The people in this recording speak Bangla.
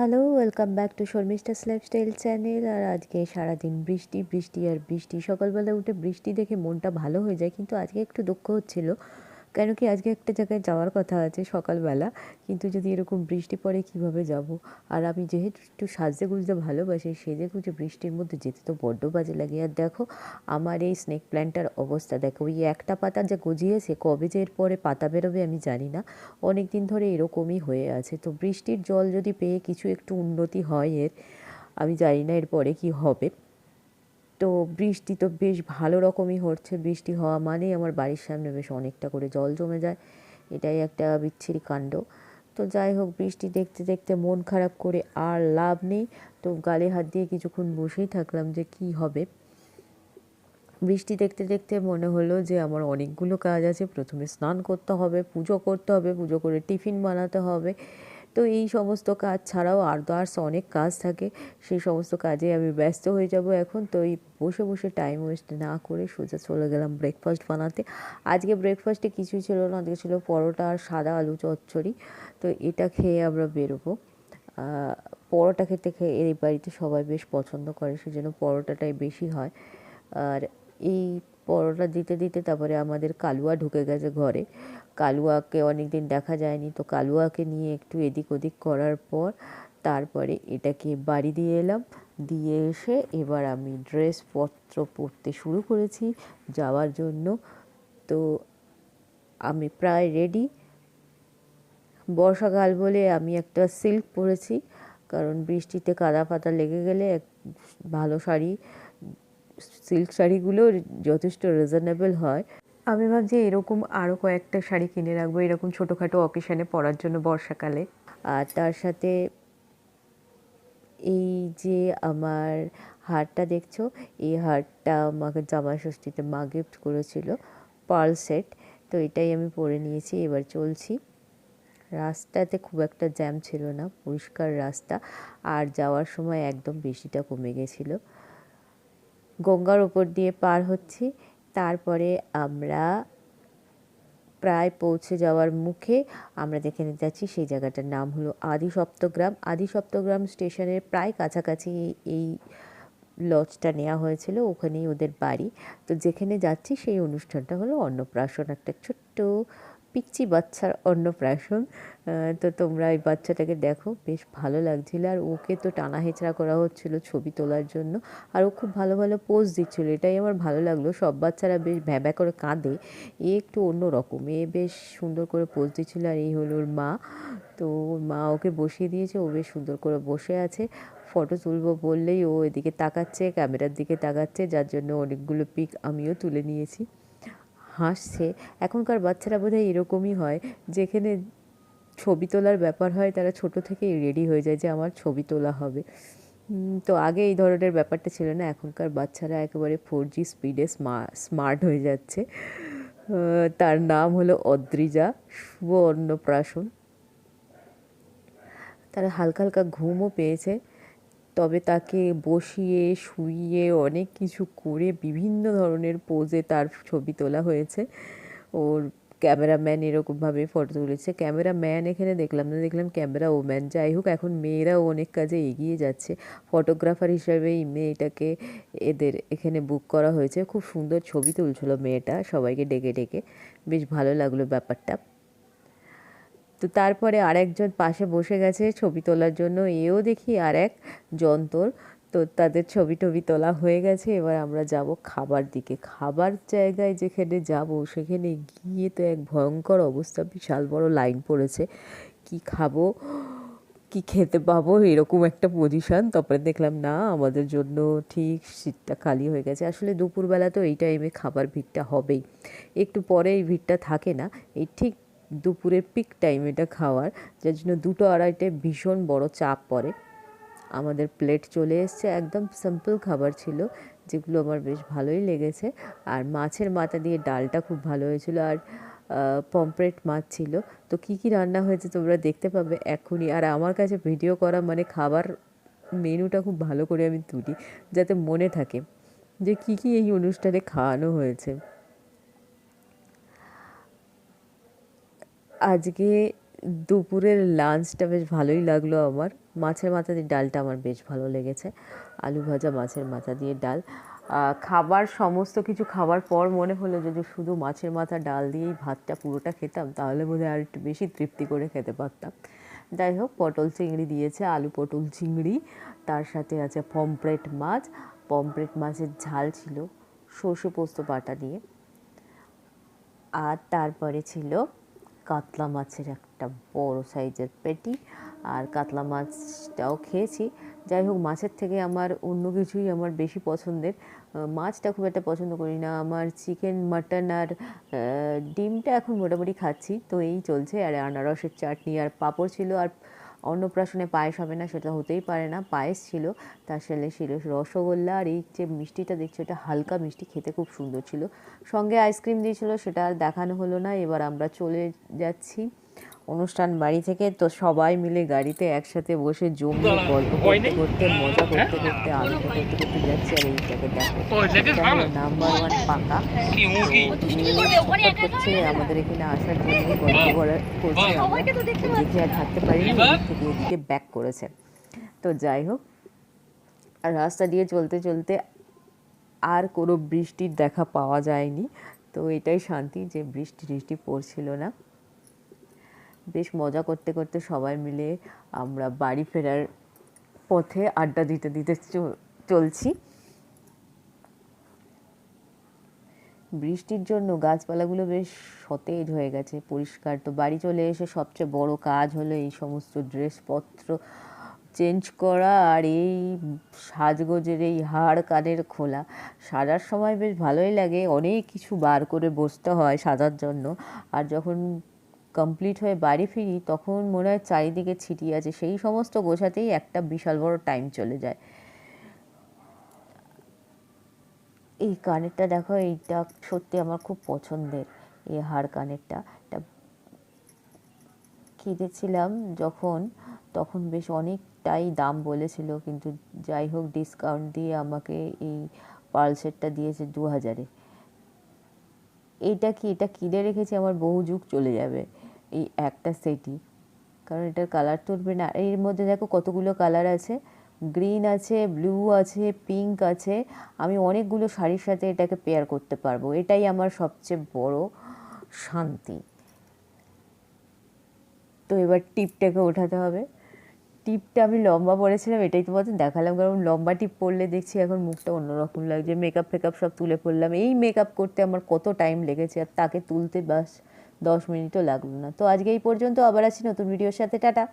Hello, welcome back to Sharmistha slap style channel. আর আজকে সারাদিন বৃষ্টি বৃষ্টি আর বৃষ্টি। সকালবেলা উঠে বৃষ্টি দেখে মনটা ভালো হয়ে যায়, কিন্তু আজকে একটু দুঃখ হচ্ছিল। কেন কি আজকে একটা জায়গায় যাওয়ার কথা আছে সকালবেলা, কিন্তু যদি এরকম বৃষ্টি পড়ে কীভাবে যাব? আর আমি যেহেতু একটু সাজতে গুজতে ভালোবাসি, সেজে গুজে বৃষ্টির মধ্যে যেতে তো বড্ড বাজে লাগে। আর দেখো, আমার এই স্নেক প্ল্যান্টটার অবস্থা, দেখো, ওই একটা পাতা যে গজিয়েছে, কবে যে এরপরে পাতা বেরোবে আমি জানি না। অনেক দিন ধরে এরকমই হয়ে আছে। তো বৃষ্টির জল যদি পেয়ে কিছু একটু উন্নতি হয় এর, আমি জানি না এরপরে কি হবে। তো বৃষ্টি তো বেশ ভালো রকমই হচ্ছে। বৃষ্টি হওয়া মানেই আমার বাড়ির সামনে বেশ অনেকটা করে জল জমে যায়। এটাই একটা বিচ্ছিরি কাণ্ড। তো যাই হোক, বৃষ্টি দেখতে দেখতে মন খারাপ করে আর লাভ নেই। তো গালে হাত দিয়ে কিছুক্ষণ বসেই থাকলাম যে কি হবে। বৃষ্টি দেখতে দেখতে মনে হলো যে আমার অনেকগুলো কাজ আছে। প্রথমে স্নান করতে হবে, পুজো করতে হবে, পুজো করে টিফিন বানাতে হবে। তো এই সমস্ত কাজ ছাড়াও আদার্স অনেক কাজ থাকে। সেই সমস্ত কাজে আমি ব্যস্ত হয়ে যাব এখন। তো এই বসে বসে টাইম ওয়েস্ট না করে সোজা চলে গেলাম ব্রেকফাস্ট বানাতে। আজকে ব্রেকফাস্টে কিছুই ছিল না, আজকে ছিল পরোটা আর সাদা আলু চচ্চড়ি। তো এটা খেয়ে আমরা বেরোবো। পরোটা খেতে খেয়ে এই বাড়িতে সবাই বেশ পছন্দ করে, সেজন্য পরোটাটাই বেশি হয়। আর এই পরোটা দিতে দিতে তারপরে আমাদের কালুয়া ঢুকে গেছে ঘরে। কালুয়াকে অনেক দিন দেখা যায়নি, তো কালুয়াকে নিয়ে একটু এদিক ওদিক করার পর তারপরে এটাকে বাড়ি দিয়ে এলাম। দিয়ে এসে এবার আমি ড্রেসপত্র পরতে শুরু করেছি যাওয়ার জন্য। তো আমি প্রায় রেডি বর্ষাকাল বলে আমি একটা সিল্ক পরেছি, কারণ বৃষ্টিতে কাদা ফাতা লেগে গেলে এক ভালো শাড়ি সিল্ক শাড়িগুলো যথেষ্ট রিজনেবল হয়। আমি ভাবছি এরকম আরও কয়েকটা শাড়ি কিনে রাখব, এরকম ছোটোখাটো অকেশানে পরার জন্য বর্ষাকালে। আর তার সাথে এই যে আমার হারটা দেখছ, এই হারটা আমাকে জামা ষষ্ঠীতে মা গিফট করেছিল পার্ল সেট তো এটাই আমি পরে নিয়েছি, এবার চলছি। রাস্তাতে খুব একটা জ্যাম ছিল না, পরিষ্কার রাস্তা, আর যাওয়ার সময় একদম বেশিটা কমে গেছিল। গঙ্গার ওপর দিয়ে পার হচ্ছি তারপরে আমরা প্রায় পৌঁছে যাওয়ার মুখে আমরা দেখে নিতে যাচ্ছি সেই জায়গাটার নাম হলো আদি সপ্তগ্রাম আদি সপ্তগ্রাম স্টেশনের প্রায় কাছাকাছি এই লজটা নেওয়া হয়েছিল, ওখানেই ওদের বাড়ি। তো যেখানে যাচ্ছি সেই অনুষ্ঠানটা হলো অন্নপ্রাশন, একটা ছোট্ট পিচ্চি বাচ্চার অন্নপ্রাশন। তো তোমরা এই বাচ্চাটাকে দেখো, বেশ ভালো লাগছিল। আর ওকে তো টানা হেঁচড়া করা হচ্ছিল ছবি তোলার জন্য। আর ও খুব ভালো ভালো পোজ দিচ্ছিল, এটাই আমার ভালো লাগল। সব বাচ্চারা বেশ ভ্যাব্যা করে কাঁদে। এ একটু অন্য রকম, এ বেশ সুন্দর করে পোজ দিচ্ছিল। আর এই হলো ওর মা। তো ওর মা ওকে বসিয়ে দিয়েছে, ও বেশ সুন্দর করে বসে আছে। ফটো তুলবো বললেই ও এদিকে তাকাচ্ছে, ক্যামেরার দিকে তাকাচ্ছে, যার জন্য অনেকগুলো পিক আমিও তুলে নিয়েছি। হাসছে। এখনকার বাচ্চারা বোধহয় এরকমই হয়, যেখানে ছবি তোলার ব্যাপার হয়, তারা ছোট থেকেই রেডি হয়ে যায় যে আমার ছবি তোলা হবে। তো আগে এই ধরনের ব্যাপারটা ছিল না, এখনকার বাচ্চারা একেবারে ফোর জি স্পিডে স্মার্ট হয়ে যাচ্ছে। তার নাম হলো অদ্রিজা শুভ অন্নপ্রাশন তারা হালকা হালকা ঘুমও পেয়েছে। তবে তাকে বসিয়ে, শুইয়ে, অনেক কিছু করে বিভিন্ন ধরনের পোজে তার ছবি তোলা হয়েছে। ওর ক্যামেরাম্যান এরকমভাবে ফটো তুলেছে। ক্যামেরাম্যান এখানে দেখলাম না, দেখলাম ক্যামেরা ওম্যান যাই হোক, এখন মেয়েরাও অনেক কাজে এগিয়ে যাচ্ছে। ফটোগ্রাফার হিসাবে এই মেয়েটাকে এদের এখানে বুক করা হয়েছে। খুব সুন্দর ছবি তুলছিল মেয়েটা, সবাইকে ডেকে ডেকে। বেশ ভালো লাগল ব্যাপারটা। তো তারপরে আরেকজন পাশে বসে গেছে ছবি তোলার জন্য, এও দেখি আর এক যন্তর। তো তাদের ছবি টবি তোলা হয়ে গেছে, এবার আমরা যাব খাবার দিকে। খাবার জায়গায় যেখানে যাব, সেখানে গিয়ে তো এক ভয়ঙ্কর অবস্থা, বিশাল বড় লাইন পড়েছে। কি খাব, কি খেতে পাবো, এরকম একটা পজিশান তারপরে দেখলাম, না, আমাদের জন্য ঠিক সিটটা খালি হয়ে গেছে। আসলে দুপুরবেলা তো এই টাইমে খাবার ভিড়টা হবেই। একটু পরে এই ভিড়টা থাকে না। এই ঠিক দুপুরের পিক টাইম এটা খাওয়ার, যার জন্য দুটো আড়াইটায় ভীষণ বড় চাপ পড়ে। আমাদের প্লেট চলে এসছে, একদম সিম্পল খাবার ছিল, যেগুলো আমার বেশ ভালোই লেগেছে। আর মাছের মাথা দিয়ে ডালটা খুব ভালো হয়েছিল, আর পমপ্লেট মাছ ছিল। তো কী কী রান্না হয়েছে তোমরা দেখতে পাবে এখনই। আর আমার কাছে ভিডিও করা মানে খাবার মেনুটা খুব ভালো করে আমি তুলি, যাতে মনে থাকে যে কী কী এই অনুষ্ঠানে খাওয়ানো হয়েছে। আজকে দুপুরের লাঞ্চটা বেশ ভালোই লাগল আমার। মাছের মাথা দিয়ে ডালটা আমার বেশ ভালো লেগেছে। আলু ভাজা, মাছের মাথা দিয়ে ডাল। খাবার, সমস্ত কিছু খাবার পর মনে হলো যদি শুধু মাছের মাথা, ডাল দিয়েই ভাতটা পুরোটা খেতাম, তাহলে বোধহয় আর একটু বেশি তৃপ্তি করে খেতে পারতাম। যাই হোক, পটল চিংড়ি দিয়েছে, আলু পটল চিংড়ি, তার সাথে আছে পমপ্লেট মাছ। পমপ্লেট মাছের ঝাল ছিল সর্ষে পোস্ত বাটা দিয়ে। আর তারপরে ছিল কাতলা মাছের একটা বড় সাইজের পেটি আর কাতলা মাছটাও খেয়েছি। যাই হোক, মাছের থেকে আমার অন্য কিছুই আমার বেশি পছন্দের। মাছটা খুব একটা পছন্দ করি না। আমার চিকেন, মাটন আর ডিমটা এখন মোটামুটি খাচ্ছি। তো এই চলছে। আর আনারসের চাটনি আর পাঁপড় ছিল আর অন্নপ্রাশনে পায়েস হবে না, সেটা হতেই পারে না। পায়েস ছিল, তার সাথে ছিল রসগোল্লা আর এই যে মিষ্টিটা দেখছ, এটা হালকা মিষ্টি, খেতে খুব সুন্দর ছিল। সঙ্গে আইসক্রিম দিয়েছিল, সেটা আর দেখানো হলো না। এবার আমরা চলে যাচ্ছি। অনুষ্ঠান বাড়ি থেকে তো সবাই মিলে গাড়িতে একসাথে বসে জমিয়ে গল্প করতে করতে মজা করতে করতে আনন্দ করতে করতে যাচ্ছি আর এইটাকে দেখো। নাম্বার ওয়ান পাকা। করছে আমাদের এখানে আসার জন্য গল্প করা করছে। আমরা দেখে আর থাকতে পারিনি থেকে এদিকে ব্যাক করেছে। তো যাই হোক আর রাস্তা দিয়ে চলতে চলতে আর কোনো বৃষ্টির দেখা পাওয়া যায়নি। তো এটাই শান্তি যে বৃষ্টি টিষ্টি পড়ছিল না। বেশ মজা করতে করতে সবাই মিলে আমরা বাড়ি ফেরার পথে আড্ডা দিতে দিতে চলছি। বৃষ্টির জন্য গাছপালাগুলো বেশ সতেজ হয়ে গেছে, পরিষ্কার। তো বাড়ি চলে এসে সবচেয়ে বড় কাজ হলো এই সমস্ত ড্রেসপত্র চেঞ্জ করা আর এই সাজগোজের এই হাড় কানের খোলা। সাজার সময় বেশ ভালোই লাগে, অনেক কিছু বার করে বসতে হয় সাজার জন্য। আর যখন কমপ্লিট হয়ে বাড়ি ফিরি, তখন মনে হয় চারিদিকে ছিটিয়ে আছে। সেই সমস্ত গোছাতেই একটা বিশাল বড় টাইম চলে যায়। এই কানেরটা দেখো, এইটা সত্যি আমার খুব পছন্দের, এই হাড় কানেরটা। এটা কিনেছিলাম যখন, তখন বেশ অনেকটাই দাম বলেছিল, কিন্তু যাই হোক ডিসকাউন্ট দিয়ে আমাকে এই পার্ল সেটটা দিয়েছে দু হাজারে। এটা কি, এটা কিনে রেখেছি, আমার বহু যুগ চলে যাবে। এই একটা সেটই। কারণ এটার কালার তুলবে না। এর মধ্যে দেখো কতগুলো কালার আছে। গ্রিন আছে ব্লু আছে পিঙ্ক আছে। আমি অনেকগুলো শাড়ির সাথে এটাকে পেয়ার করতে পারব। এটাই আমার সবচেয়ে বড় শান্তি। তো এবার টিপটাকে ওঠাতে হবে। টিপটা আমি লম্বা পরেছিলাম, এটাই তোমাদের দেখালাম। কারণ লম্বা টিপ পরলে দেখছি এখন মুখটা অন্যরকম লাগছে। মেকআপ ফেকআপ সব তুলে পড়লাম। এই মেকআপ করতে আমার কত টাইম লেগেছে, আর তাকে তুলতে বাস দশ মিনিটও লাগল না। তো আজকে এই পর্যন্ত আবার আছি নতুন ভিডিওর সাথে। টাটা।